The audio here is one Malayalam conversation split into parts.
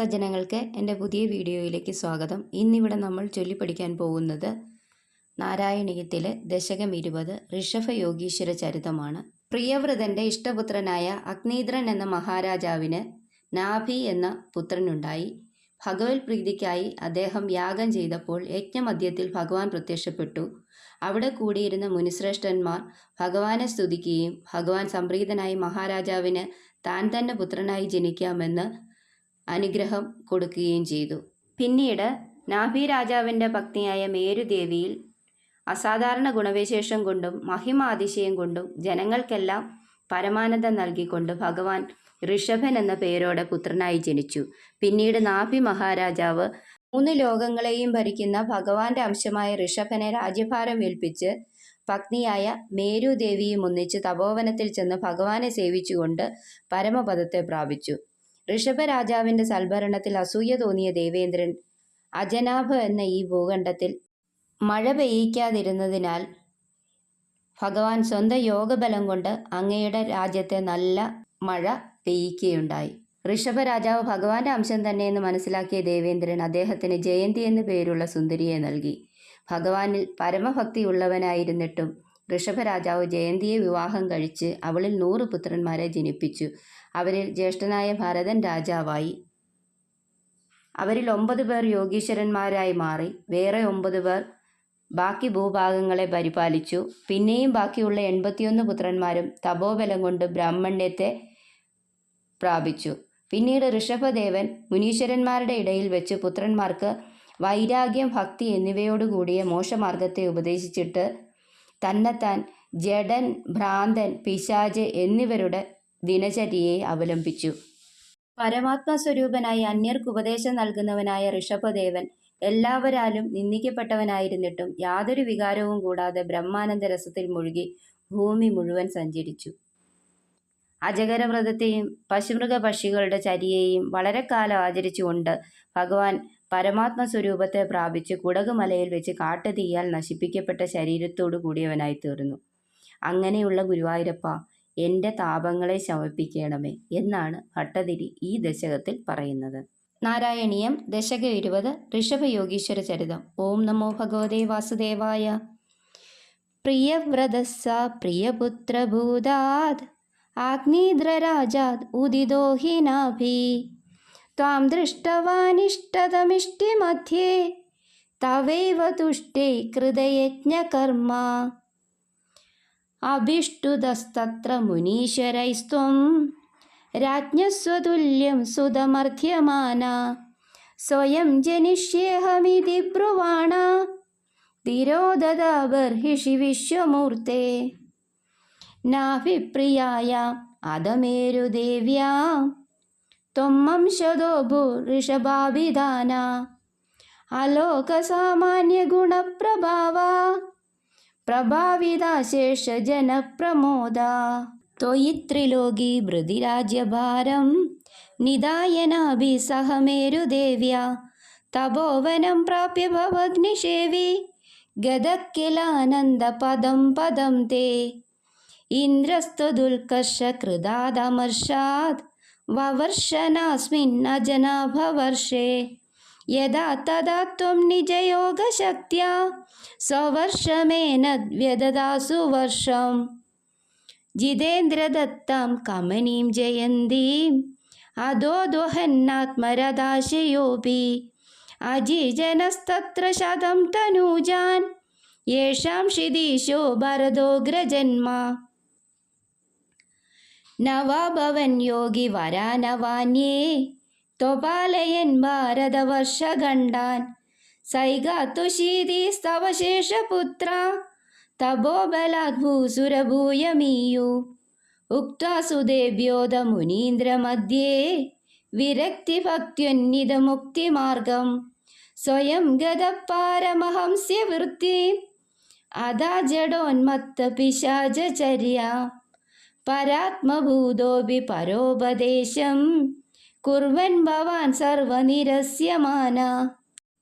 സജ്ജനങ്ങൾക്ക് എന്റെ പുതിയ വീഡിയോയിലേക്ക് സ്വാഗതം. ഇന്നിവിടെ നമ്മൾ ചൊല്ലിപ്പഠിക്കാൻ പോകുന്നത് നാരായണീയത്തിലെ ദശകം ഇരുപത് ഋഷഭ യോഗീശ്വര ചരിതമാണ്. പ്രിയവ്രതന്റെ ഇഷ്ടപുത്രനായ അഗ്നീദ്രൻ എന്ന മഹാരാജാവിന് നാഭി എന്ന പുത്രനുണ്ടായി. ഭഗവത് പ്രീതിക്കായി അദ്ദേഹം യാഗം ചെയ്തപ്പോൾ യജ്ഞമധ്യത്തിൽ ഭഗവാൻ പ്രത്യക്ഷപ്പെട്ടു. അവിടെ കൂടിയിരുന്ന മുനിശ്രേഷ്ഠന്മാർ ഭഗവാനെ സ്തുതിക്കുകയും ഭഗവാൻ സംപ്രീതനായി മഹാരാജാവിന് താൻ തന്നെ പുത്രനായി ജനിക്കാമെന്ന് അനുഗ്രഹം കൊടുക്കുകയും ചെയ്തു. പിന്നീട് നാഭി രാജാവിന്റെ ഭക്തിയായ മേരുദേവിയിൽ അസാധാരണ ഗുണവിശേഷം കൊണ്ടും മഹിമാതിശയം കൊണ്ടും ജനങ്ങൾക്കെല്ലാം പരമാനന്ദം നൽകിക്കൊണ്ട് ഭഗവാൻ ഋഷഭൻ എന്ന പേരോടെ പുത്രനായി ജനിച്ചു. പിന്നീട് നാഭി മഹാരാജാവ് മൂന്ന് ലോകങ്ങളെയും ഭരിക്കുന്ന ഭഗവാന്റെ അംശമായ ഋഷഭനെ രാജ്യഭാരം ഏൽപ്പിച്ച് പത്നിയായ മേരുദേവിയും ഒന്നിച്ച് തപോവനത്തിൽ ചെന്ന് ഭഗവാനെ സേവിച്ചുകൊണ്ട് പരമപദത്തെ പ്രാപിച്ചു. ഋഷഭരാജാവിന്റെ സൽഭരണത്തിൽ അസൂയ തോന്നിയ ദേവേന്ദ്രൻ അജനാഭ എന്ന ഈ ഭൂഖണ്ഡത്തിൽ മഴ പെയ്യിക്കാതിരുന്നതിനാൽ ഭഗവാൻ സ്വന്തം യോഗബലം കൊണ്ട് അങ്ങയുടെ രാജ്യത്തെ നല്ല മഴ പെയ്യിക്കുകയുണ്ടായി. ഋഷഭരാജാവ് ഭഗവാന്റെ അംശം തന്നെയെന്ന് മനസ്സിലാക്കിയ ദേവേന്ദ്രൻ അദ്ദേഹത്തിന് ജയന്തി എന്നു പേരുള്ള സുന്ദരിയെ നൽകി. ഭഗവാനിൽ പരമഭക്തിയുള്ളവനായിരുന്നിട്ടും ഋഷഭരാജാവ് ജയന്തിയെ വിവാഹം കഴിച്ച് അവളിൽ നൂറ് പുത്രന്മാരെ ജനിപ്പിച്ചു. അവരിൽ ജ്യേഷ്ഠനായ ഭരതൻ രാജാവായി. അവരിൽ ഒമ്പത് പേർ യോഗീശ്വരന്മാരായി മാറി. വേറെ ഒമ്പത് പേർ ബാക്കി ഭൂഭാഗങ്ങളെ പരിപാലിച്ചു. പിന്നെയും ബാക്കിയുള്ള എൺപത്തിയൊന്ന് പുത്രന്മാരും തപോബലം കൊണ്ട് ബ്രാഹ്മണ്യത്തെ പ്രാപിച്ചു. പിന്നീട് ഋഷഭദേവൻ മുനീശ്വരന്മാരുടെ ഇടയിൽ വെച്ച് പുത്രന്മാർക്ക് വൈരാഗ്യം ഭക്തി എന്നിവയോടുകൂടിയ മോശമാർഗത്തെ ഉപദേശിച്ചിട്ട് തന്നെത്താൻ ജഡൻ ഭ്രാന്തൻ പിശാജ് എന്നിവരുടെ ദിനചര്യയെ അവലംബിച്ചു. പരമാത്മ സ്വരൂപനായി അന്യർക്ക് ഉപദേശം നൽകുന്നവനായ ഋഷഭദേവൻ എല്ലാവരാലും നിന്ദിക്കപ്പെട്ടവനായിരുന്നിട്ടും യാതൊരു വികാരവും കൂടാതെ ബ്രഹ്മാനന്ദ രസത്തിൽ മുഴുകി ഭൂമി മുഴുവൻ സഞ്ചരിച്ചു. അജഗരവ്രതത്തെയും പശുമൃഗ പക്ഷികളുടെ ചര്യയെയും വളരെ കാലം ആചരിച്ചുകൊണ്ട് ഭഗവാൻ പരമാത്മ സ്വരൂപത്തെ പ്രാപിച്ച് കുടകുമലയിൽ വെച്ച് കാട്ടുതീയാൽ നശിപ്പിക്കപ്പെട്ട ശരീരത്തോടു കൂടിയവനായി തീർന്നു. അങ്ങനെയുള്ള ഗുരുവായൂരപ്പ എന്റെ താപങ്ങളെ ശമിപ്പിക്കണമേ എന്നാണ് ഭട്ടതിരി ഈ ദശകത്തിൽ പറയുന്നത്. നാരായണീയം ദശക ഇരുപത് ഋഷഭയോഗീശ്വര ചരിതം. ഓം നമോ ഭഗവതേ വാസുദേവായ. പ്രിയവ്രതസ പ്രിയപുത്രഭൂതാത് ആഗ്നീദ്രരാജാത് ഉദിദോഹിനാഭി त्वां दृष्टवानिष्टतमिष्टिमध्ये तवैव तुष्टे कृतयज्ञकर्म अभिष्टुतस्तत्र मुनीश्वरैस्त्वं राज्ञस्वतुल्यं सुतमर्थ्यमाना स्वयं जनिष्येऽहमिति ब्रुवाण तिरोददा बर्हिषि विश्वमूर्ते नाभिप्रियायाम् अधमेरुदेव्यां त्वमंशदो भूऋषभाभिधाना अलोकसामान्यगुणप्रभावा प्रभाविता शेषजनप्रमोदा त्वयि त्रिलोकी मृदिराज्यभारं निदायनाभि सह मेरुदेव्या तपोवनं प्राप्य भवग्निषेवि गदः किलानन्दपदं पदं ते इन्द्रस्तुदुल्कर्षकृदादमर्षात् ववर्षनास्मिन्नजनाभवर्षे यदा तदा त्वं निजयोगशक्त्या स्ववर्षमेनद्व्यददासु वर्षम् जितेन्द्रदत्तां कमनीं जयन्तीम् अधोदोहन्नात्मरदाशयोऽपि अजिजनस्तत्र शतं तनूजान् येषां शिदीशो നവാഭവൻ യോഗി വരാനവാന്യേ. തൊപാലയൻ ഭാരതവർഷ കണ്ടാൻ സൈകാത്തുശീതിസ്തവശേഷപുത്ര തപോബലാദ്ഭൂസുരഭൂയമീയു ഉക്താസുദേവ്യോധ മുനീന്ദ്രമധ്യേ വിരക്തിഭക്തിയുന്നിതമുക്തിമാർഗം. സ്വയം ഗതപ്പാരമഹംസ്യവൃത്തി അതാ ജഡോന്മത്ത പിശാചര്യ പരാത്മഭൂതോപി പരോപദേശം. കുർവൻ ഭവാൻ സർവനിരസ്യമാന.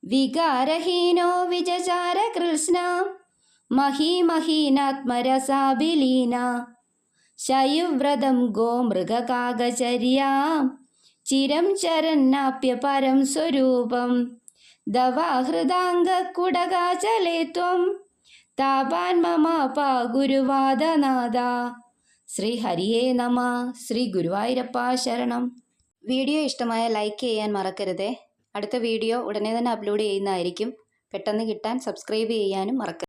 വികാരഹീനോ വിജചാര കൃഷ്ണ. മഹീമഹീനാത്മരസാഭിലീന ശയുവ്രതം ഗോമൃഗകാകചര്യാം ചിരം ചരന്നാപ്യ പരം സ്വരൂപം. ദവാഹൃദാംഗക്കുടകാചലേ ത്വം താപാൻ മമാപ ഗുരുവാദനാഥ ശ്രീ ഹരിയേ നമ ശ്രീ ഗുരുവായൂരപ്പ ശരണം. വീഡിയോ ഇഷ്ടമായ ലൈക്ക് ചെയ്യാൻ മറക്കരുതേ. അടുത്ത വീഡിയോ ഉടനെ തന്നെ അപ്ലോഡ് ചെയ്യുന്നതായിരിക്കും. പെട്ടെന്ന് കിട്ടാൻ സബ്സ്ക്രൈബ് ചെയ്യാനും മറക്കരുത്.